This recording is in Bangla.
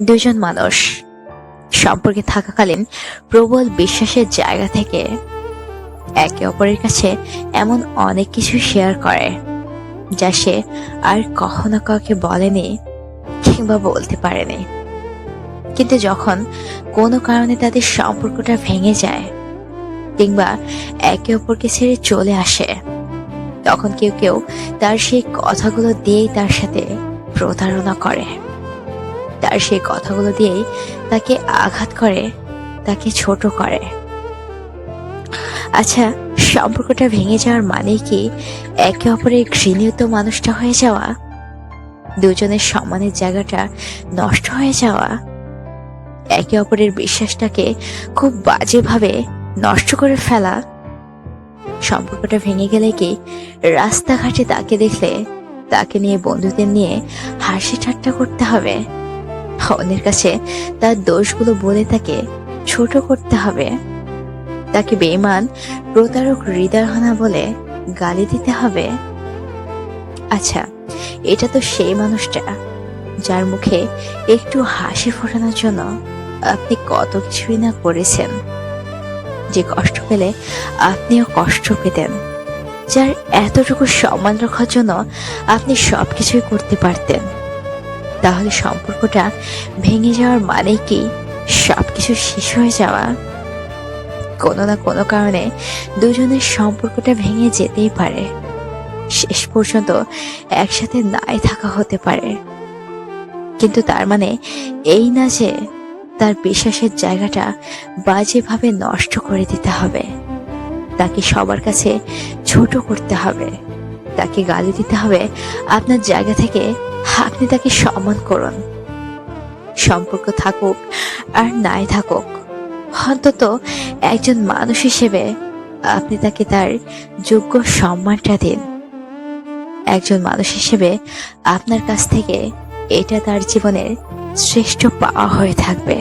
দুজন মানুষ। সম্পর্কে থাকাকালীন প্রবল বিশ্বাসের জায়গা থেকে একে অপরের কাছে এমন অনেক কিছু শেয়ার করে, যা সে আর কখনো কাউকে বলেনি কিংবা বলতে পারেনি। কিন্তু যখন কোনো কারণে তাদের সম্পর্কটা ভেঙে যায় কিংবা একে অপরকে ছেড়ে চলে আসে, তখন কেউ কেউ তার সেই কথাগুলো দিয়েই তার সাথে প্রতারণা করে। তার সেই কথাগুলো দিয়েই তাকে আঘাত করে, তাকে ছোট করে। আচ্ছা সম্পর্কটা ভেঙে যাওয়ার মানে কি একে অপরের ঘৃণিত মানুষটা হয়ে যাওয়া? দুজনের সম্মানের জায়গাটা নষ্ট হয়ে যাওয়া? একে অপরের বিশ্বাসটাকে খুব বাজেভাবে নষ্ট করে ফেলা? সম্পর্কটা ভেঙে গেলে কি রাস্তাঘাটে তাকে দেখলে তাকে নিয়ে বন্ধুদের নিয়ে হাসি ঠাট্টা করতে হবে? অন্যের কাছে তার দোষগুলো বলে তাকে ছোট করতে হবে। তাকে বেইমান প্রতারক হৃদয়হানা বলে গালি দিতে হবে। আচ্ছা এটা তো সেই মানুষটা যার মুখে একটু হাসি ফোটানোর জন্য আপনি কত কিছুই না করেছেন। যে কষ্ট পেলে আপনিও কষ্ট পেতেন, যার এতটুকু সম্মান রাখার জন্য আপনি সবকিছুই করতে পারতেন। তাহলে সম্পর্কটা ভেঙে যাওয়ার মানে কি সব কিছু শেষ হয়ে যাওয়া? কোনো না কোনো কারণে দুজনের সম্পর্কটা ভেঙে যেতেই পারে। শেষ পর্যন্ত একসাথে নাই থাকা হতে পারে। কিন্তু তার মানে এই না যে তার বিশ্বাসের জায়গাটা বাজেভাবে নষ্ট করে দিতে হবে। তাকে সবার কাছে ছোট করতে হবে। তাকে গালি দিতে হবে, আপনার জায়গা থেকে আপনি তাকে সম্মান করুন। সম্পর্ক থাকুক আর নাই থাকুক, অন্তত একজন মানুষ হিসেবে আপনি তাকে তার যোগ্য সম্মানটা দিন। একজন মানুষ হিসেবে আপনার কাছ থেকে এটা তার জীবনের শ্রেষ্ঠ পাওয়া হয়ে থাকবে।